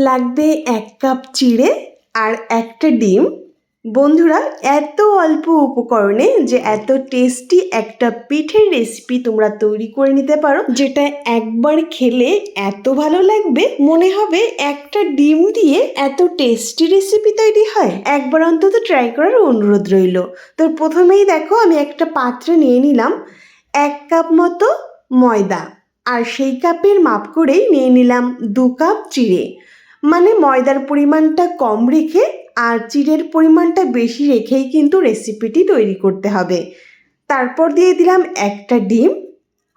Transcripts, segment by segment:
লাগবে এক কাপ চিড়ে আর একটা ডিম। বন্ধুরা, এত অল্প উপকরণে যে এত টেস্টি একটা পিঠের রেসিপি তোমরা তৈরি করে নিতে পারো, যেটা একবার খেলে এত ভালো লাগবে। মনে হবে একটা ডিম দিয়ে এত টেস্টি রেসিপি তৈরি হয়। একবার অন্তত ট্রাই করার অনুরোধ রইল। তো প্রথমেই দেখো, আমি একটা পাত্রে নিয়ে নিলাম এক কাপ মতো ময়দা। আর সেই কাপের মাপ করেই নিয়ে নিলাম দু কাপ চিড়ে। মানে ময়দার পরিমাণটা কম রেখে আর চিড়ের পরিমাণটা বেশি রেখেই কিন্তু রেসিপিটি তৈরি করতে হবে। তারপর দিয়ে দিলাম একটা ডিম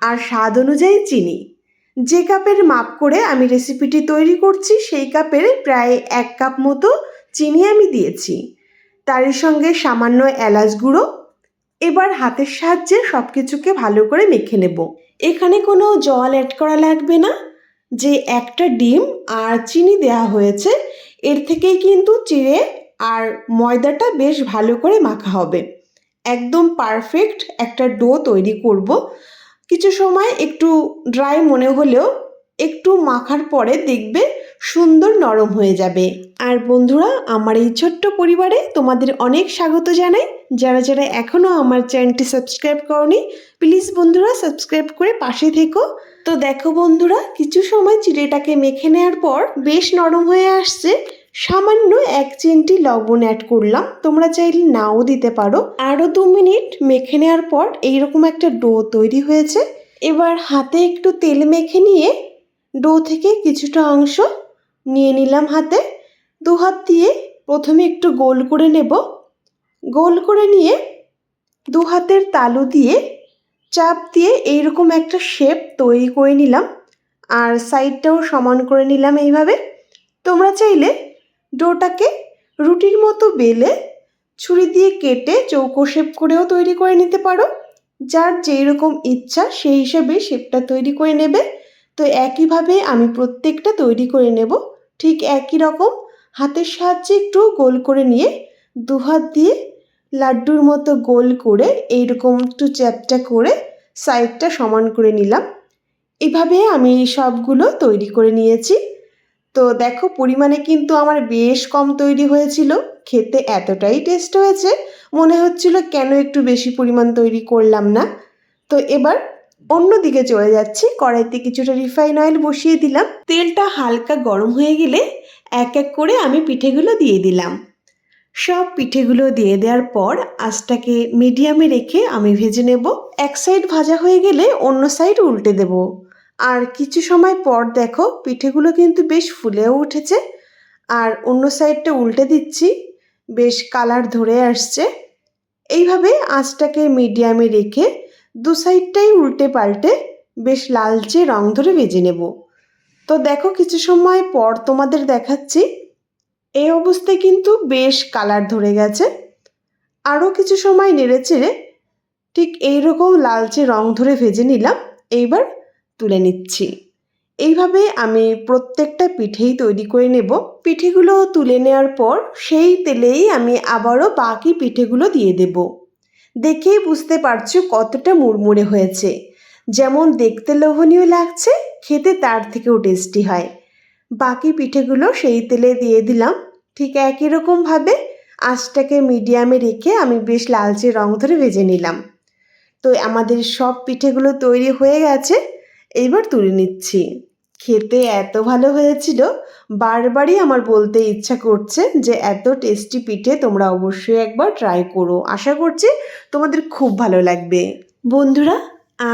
আর স্বাদ অনুযায়ী চিনি। যে কাপের মাপ করে আমি রেসিপিটি তৈরি করছি, সেই কাপের প্রায় এক কাপ মতো চিনি আমি দিয়েছি। তারই সঙ্গে সামান্য এলাচ গুঁড়ো। এবার হাতের সাহায্যে সব কিছুকে ভালো করে মেখে নেব। এখানে কোনো জল অ্যাড করা লাগবে না। যে একটা ডিম আর চিনি দেওয়া হয়েছে, এর থেকেই কিন্তু চিড়ে আর ময়দাটা বেশ ভালো করে মাখা হবে। একদম পারফেক্ট একটা ডো তৈরি করব। কিছু সময় একটু ড্রাই মনে হলেও একটু মাখার পরে দেখবে সুন্দর নরম হয়ে যাবে। আর বন্ধুরা, আমার এই ছোট্ট পরিবারে তোমাদের অনেক স্বাগত জানাই। যারা যারা এখনও আমার চ্যানেলটি সাবস্ক্রাইব করনি প্লিজ বন্ধুরা সাবস্ক্রাইব করে পাশে থেকো। তো দেখো বন্ধুরা, কিছু সময় চিড়েটাকে মেখে নেওয়ার পর বেশ নরম হয়ে আসছে। সামান্য এক চিমটি লবণ অ্যাড করলাম, তোমরা চাইলে নাও দিতে পারো। আরও দু মিনিট মেখে নেওয়ার পর এইরকম একটা ডো তৈরি হয়েছে। এবার হাতে একটু তেল মেখে নিয়ে ডো থেকে কিছুটা অংশ নিয়ে নিলাম হাতে। দু হাত দিয়ে প্রথমে একটু গোল করে নেব। গোল করে নিয়ে দু হাতের তালু দিয়ে চাপ দিয়ে এইরকম একটা শেপ তৈরি করে নিলাম। আর সাইডটাও সমান করে নিলাম এইভাবে। তোমরা চাইলে ডোটাকে রুটির মতো বেলে ছুরি দিয়ে কেটে চৌকো শেপ করেও তৈরি করে নিতে পারো। যার যেই রকম ইচ্ছা সেই হিসেবে শেপটা তৈরি করে নেবে। তো একইভাবে আমি প্রত্যেকটা তৈরি করে নেব। ঠিক একই রকম হাতের সাহায্যে একটু গোল করে নিয়ে দু হাত দিয়ে লাড্ডুর মতো গোল করে এইরকম একটু চ্যাপটা করে সাইডটা সমান করে নিলাম। এভাবে আমি সবগুলো তৈরি করে নিয়েছি। তো দেখো পরিমাণে কিন্তু আমার বেশ কম তৈরি হয়েছিল। খেতে এতটাই টেস্ট হয়েছে। মনে হচ্ছিল কেন একটু বেশি পরিমাণ তৈরি করলাম না। তো এবার অন্য দিকে চলে যাচ্ছি। কড়াইতে কিছুটা রিফাইন অয়েল বসিয়ে দিলাম। তেলটা হালকা গরম হয়ে গেলে এক এক করে আমি পিঠেগুলো দিয়ে দিলাম। সব পিঠেগুলো দিয়ে দেওয়ার পর আঁচটাকে মিডিয়ামে রেখে আমি ভেজে নেব। এক সাইড ভাজা হয়ে গেলে অন্য সাইড উল্টে দেব। আর কিছু সময় পর দেখো পিঠেগুলো কিন্তু বেশ ফুলেও উঠেছে। আর অন্য সাইডটা উল্টে দিচ্ছি। বেশ কালার ধরে আসছে। এইভাবে আঁচটাকে মিডিয়ামে রেখে দু সাইডটাই উল্টে পাল্টে বেশ লালচে রং ধরে ভেজে নেব। তো দেখো কিছু সময় পর তোমাদের দেখাচ্ছি। এই অবস্থায় কিন্তু বেশ কালার ধরে গেছে। আরও কিছু সময় নেড়ে চেড়ে ঠিক এইরকম লালচে রং ধরে ভেজে নিলাম। এইবার তুলে নিচ্ছি। এইভাবে আমি প্রত্যেকটা পিঠেই তৈরি করে নেব। পিঠেগুলো তুলে নেওয়ার পর সেই তেলেই আমি আবারও বাকি পিঠেগুলো দিয়ে দেব। দেখেই বুঝতে পারছ কতটা মুড়মুড়ে হয়েছে। যেমন দেখতে লোভনীয় লাগছে, খেতে তার থেকেও টেস্টি হয়। বাকি পিঠেগুলো সেই তেলে দিয়ে দিলাম। ঠিক একই রকমভাবে আঁচটাকে মিডিয়ামে রেখে আমি বেশ লালচে রং ধরে ভেজে নিলাম। তো আমাদের সব পিঠেগুলো তৈরি হয়ে গেছে। এইবার তুলে নিচ্ছি। খেতে এত ভালো হয়েছিল, বারবারই আমার বলতে ইচ্ছা করছে যে এত টেস্টি পিঠে তোমরা অবশ্যই একবার ট্রাই করো। আশা করছি তোমাদের খুব ভালো লাগবে। বন্ধুরা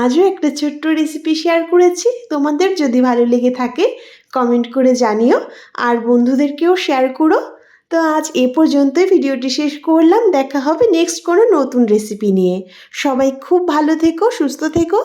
আজও একটা ছোট্ট রেসিপি শেয়ার করেছি। তোমাদের যদি ভালো লেগে থাকে কমেন্ট করে জানিও। আর বন্ধুদেরকেও শেয়ার করো। তো আজ এ পর্যন্তই ভিডিওটি শেষ করলাম। দেখা হবে নেক্সট কোনো নতুন রেসিপি নিয়ে। সবাই খুব ভালো থেকো, সুস্থ থেকো।